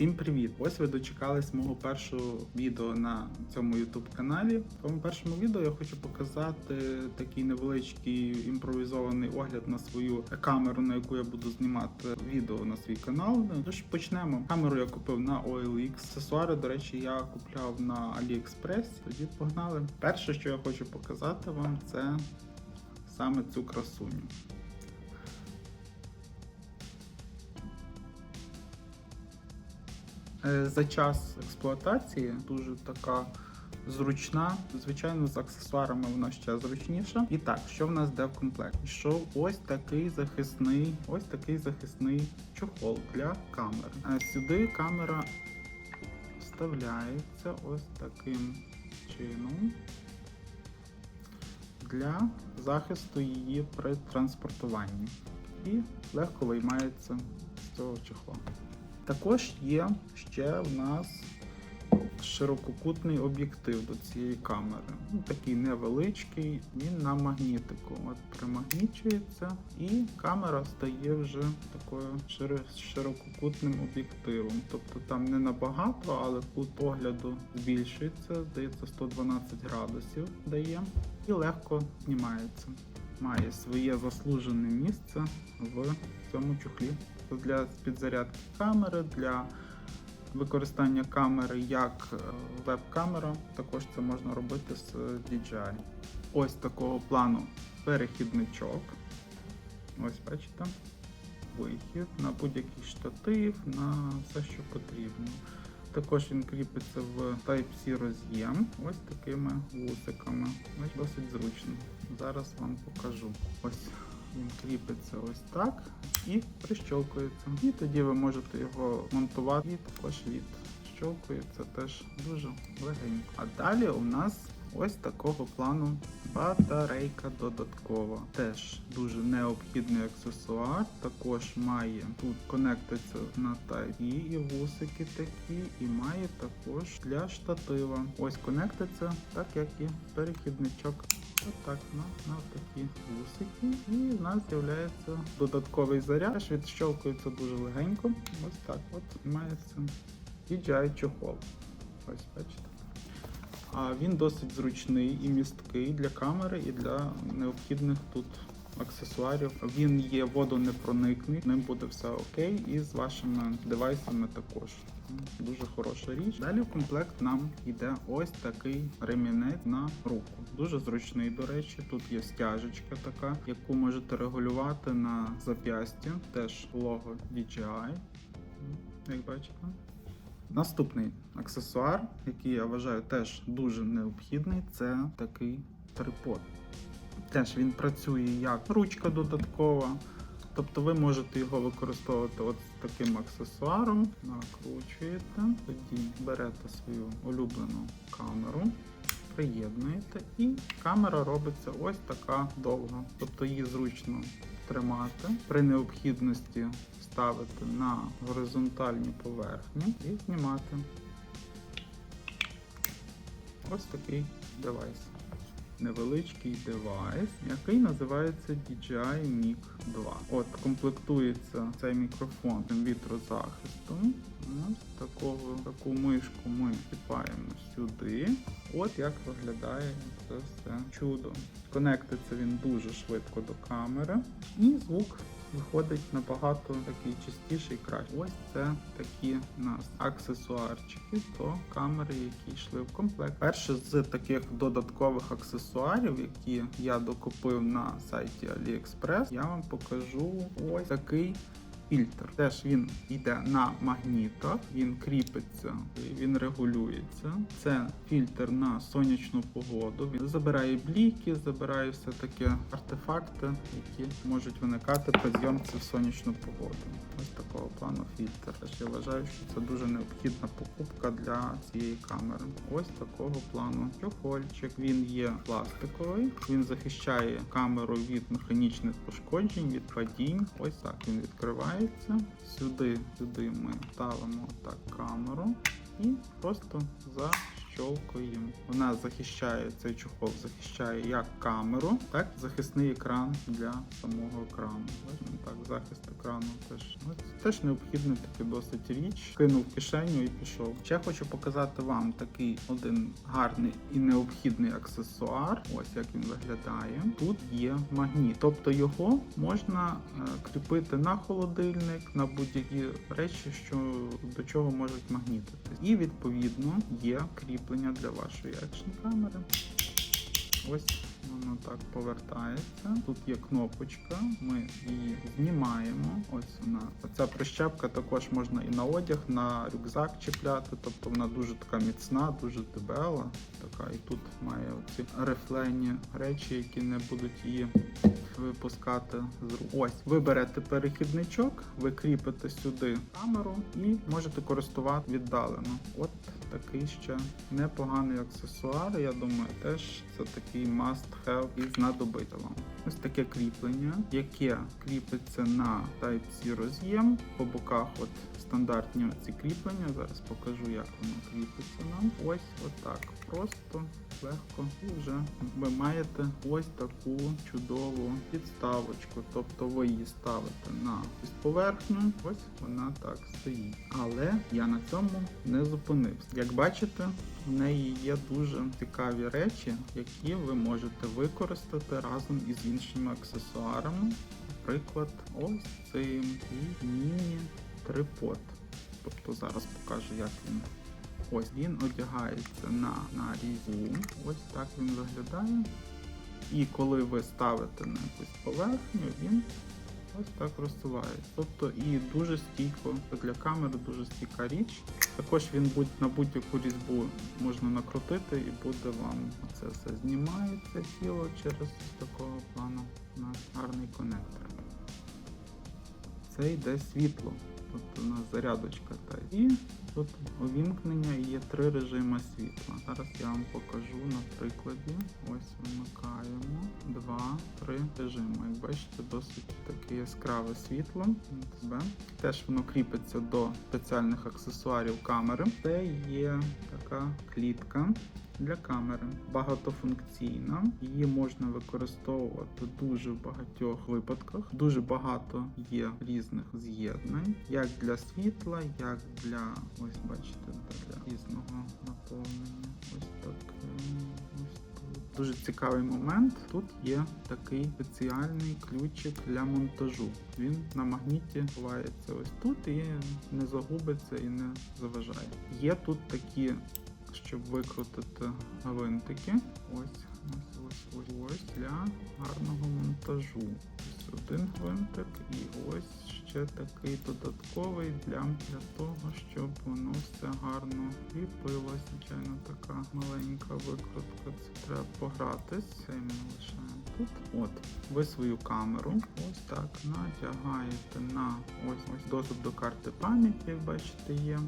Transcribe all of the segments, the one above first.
Всім привіт! Ось ви дочекались мого першого відео на цьому YouTube каналі. В тому першому відео я хочу показати такий невеличкий імпровізований огляд на свою камеру, на яку я буду знімати відео на свій канал. Тож почнемо. Камеру я купив на OLX. Аксесуари, до речі, я купляв на AliExpress. Тоді погнали. Перше, що я хочу показати вам, це саме цю красуню. За час експлуатації дуже така зручна. Звичайно, з аксесуарами вона ще зручніша. І так, що в нас йде в комплект? Йшов ось такий захисний, ось такий захисний чохол для камери. Е, Сюди камера вставляється ось таким чином для захисту її при транспортуванні. І легко виймається з цього чохла. Також є ще в нас ширококутний об'єктив до цієї камери. Ну, такий невеличкий, він на магнітику. От примагнічується, і камера стає вже такою ширококутним об'єктивом. Тобто там не набагато, але кут огляду збільшується, здається, 112 градусів дає і легко знімається. Має своє заслужене місце в цьому чохлі для підзарядки камери, для використання камери як е, веб-камера. Також це можна робити з DJI. Ось такого плану перехідничок. Ось бачите. Вихід на будь-який штатив, на все, що потрібно. Також він кріпиться в Type-C роз'єм ось такими вусиками. Ось досить зручно. Зараз вам покажу. Ось він кріпиться ось так і прищолкується. І тоді ви можете його монтувати. І також відщолкується теж дуже легенько. А далі у нас ось такого плану батарейка додаткова. Теж дуже необхідний аксесуар. Також має тут конектиться на Type-C і вусики такі, і має також для штатива. Ось конектиться, так як і перехідничок. Отак, на, на такі вусики. І в нас з'являється додатковий заряд. Теж відщолкується дуже легенько. Ось так от мається DJI чохол. Ось бачите. А він досить зручний і місткий для камери і для необхідних тут аксесуарів. Він є водонепроникний, ним буде все окей, і з вашими девайсами також. Дуже хороша річ. Далі в комплект нам йде ось такий ремінець на руку. Дуже зручний, до речі. Тут є стяжечка така, яку можете регулювати на зап'ястя. Теж лого DJI, як бачите. Наступний аксесуар, який я вважаю теж дуже необхідний, це такий трипод. Теж він працює як ручка додаткова. Тобто ви можете його використовувати от таким аксесуаром, накручуєте, тоді берете свою улюблену камеру, приєднуєте, і камера робиться ось така довга. Тобто її зручно тримати при необхідності ставити на горизонтальні поверхні і знімати. Ось такий девайс. Невеличкий девайс, який називається DJI Mic 2. От комплектується цей мікрофон вітрозахистом. Ось такого, таку мишку ми чіпаємо сюди. От як виглядає це все чудо. Конектиться він дуже швидко до камери, і звук виходить набагато такий чистіший і краще. Ось це такі у нас аксесуарчики до камери, які йшли в комплект. Перше з таких додаткових аксесуарів, які я докупив на сайті AliExpress, я вам покажу ось такий. Фільтр. Теж він йде на магнітах, він кріпиться, він регулюється. Це фільтр на сонячну погоду. Він забирає бліки, забирає все такі артефакти, які можуть виникати при зйомці в сонячну погоду. Ось такого плану фільтр. Теж я вважаю, що це дуже необхідна покупка для цієї камери. Ось такого плану чохольчик. Він є пластиковий, він захищає камеру від механічних пошкоджень, від падінь. Ось так він відкриває. Вмикається. Сюди, сюди ми ставимо так камеру і просто защолкуємо. Вона захищає цей чохол, захищає як камеру, так і захисний екран для самого екрану. Так, захист екрану теж ну, теж необхідна таки досить річ. Кинув кишеню і пішов. Ще хочу показати вам такий один гарний і необхідний аксесуар. Ось як він виглядає. Тут є магніт, тобто його можна е, кріпити на холодильник, на будь-які речі, що до чого можуть магнітити. І відповідно є кріплення для вашої екшн камери. Ось воно так повертається. Тут є кнопочка, ми її знімаємо. Ось вона. Оця прищепка також можна і на одяг, на рюкзак чіпляти. Тобто вона дуже така міцна, дуже дебела. Така, і тут має оці рифлені речі, які не будуть її випускати з рук. Ось, ви берете перехідничок, ви кріпите сюди камеру і можете користувати віддалено. От такий ще непоганий аксесуар. Я думаю, теж це такий must have і знадобиться вам. Ось таке кріплення, яке кріпиться на Type-C роз'єм. По боках от стандартні ці кріплення. Зараз покажу, як воно кріпиться нам. Ось отак. Просто легко. І вже ви маєте ось таку чудову підставочку. Тобто ви її ставите на поверхню, ось вона так стоїть. Але я на цьому не зупинився. Як бачите, в неї є дуже цікаві речі, які ви можете використати разом із іншими аксесуарами. Наприклад, ось і міні-трипод. Тобто зараз покажу, як він. Ось він одягається на, на різу. Ось так він виглядає. І коли ви ставите на якусь поверхню, він ось так розсувається. Тобто і дуже стійко для камери дуже стійка річ. Також він будь на будь-яку різьбу можна накрутити і буде вам це все знімається тіло через такого плану на гарний конектор. Це йде світло. Тобто у нас зарядочка та і тут увімкнення є три режими світла. Зараз я вам покажу на прикладі. Ось вимикаємо два, три режими. Як бачите, досить таке яскраве світло. Теж воно кріпиться до спеціальних аксесуарів камери. Це є така клітка. Для камери багатофункційна, її можна використовувати дуже в багатьох випадках. Дуже багато є різних з'єднань, як для світла, як для ось бачите, для різного наповнення. Ось тут. Дуже цікавий момент. Тут є такий спеціальний ключик для монтажу. Він на магніті ховається ось тут і не загубиться і не заважає. Є тут такі щоб викрутити гвинтики. Ось, ось, ось, ось, ось для гарного монтажу. Ось один гвинтик і ось ще такий додатковий для, для того, щоб воно все гарно кріпилось. Звичайно, така маленька викрутка. Це треба погратись. Це ми лишаємо тут. От, ви свою камеру ось так надягаєте на ось ось доступ до карти пам'яті, як бачите, є.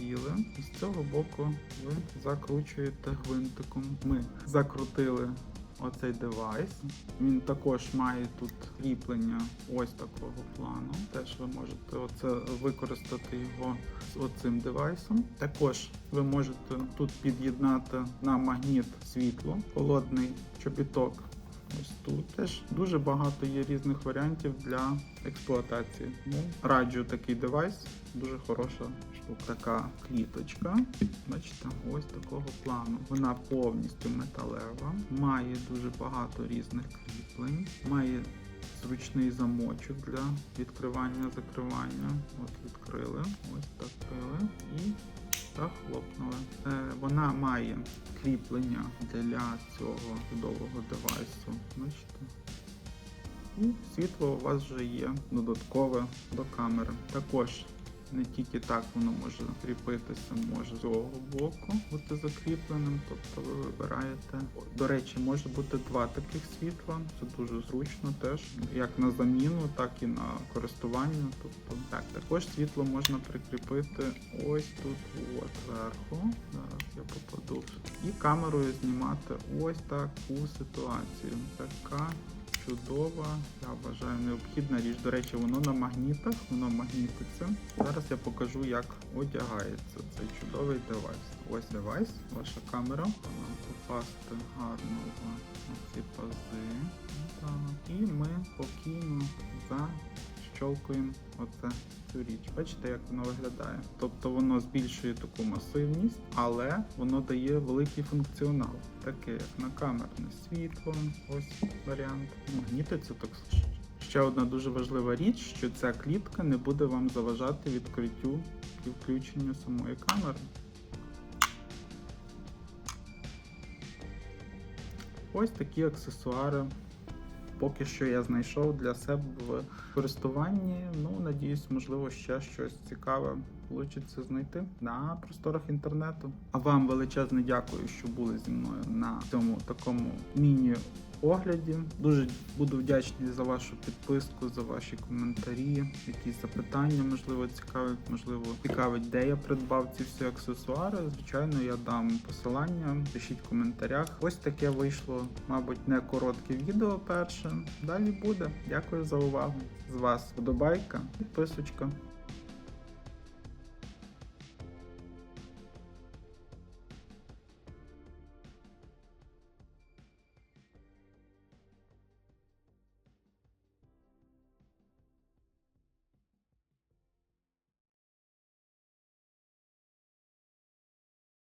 Ви. І з цього боку ви закручуєте гвинтиком. Ми закрутили оцей девайс. Він також має тут кріплення ось такого плану. Теж ви можете оце використати його з оцим девайсом. Також ви можете тут під'єднати на магніт світло, холодний чобіток. Ось тут теж дуже багато є різних варіантів для експлуатації. Ну, раджу такий девайс, дуже хороша штука. Така кліточка. Бачите, ось такого плану. Вона повністю металева, має дуже багато різних кріплень, має зручний замочок для відкривання, закривання. От відкрили, ось так крили і захлопнули. Е, вона має кріплення для цього чудового девайсу. Бачите? І світло у вас вже є додаткове до камери. Також не тільки так воно може кріпитися, може з цього боку бути закріпленим. Тобто ви вибираєте. До речі, може бути два таких світла. Це дуже зручно теж, як на заміну, так і на користування. Тобто так, також світло можна прикріпити ось тут, от зверху. Зараз я попаду. І камерою знімати ось таку ситуацію. Така чудова, я вважаю, необхідна річ. До речі, воно на магнітах, воно магнітиться. Зараз я покажу, як одягається цей чудовий девайс. Ось девайс, ваша камера. Вона попасти гарно в ці пази. І ми спокійно защолкуємо оце річ. Бачите, як воно виглядає. Тобто воно збільшує таку масивність, але воно дає великий функціонал, таке як на камерне світло. Ось варіант. Магнітиться так. Ще одна дуже важлива річ, що ця клітка не буде вам заважати відкриттю і включенню самої камери. Ось такі аксесуари. Поки що я знайшов для себе в користуванні. Ну, надіюсь, можливо, ще щось цікаве вийде знайти на просторах інтернету. А вам величезне дякую, що були зі мною на цьому такому міні-огляді. Дуже буду вдячний за вашу підписку, за ваші коментарі, якісь запитання, можливо, цікавить, можливо, цікавить, де я придбав ці всі аксесуари. Звичайно, я дам посилання, пишіть в коментарях. Ось таке вийшло, мабуть, не коротке відео перше. Далі буде. Дякую за увагу. З вас вподобайка, підписочка.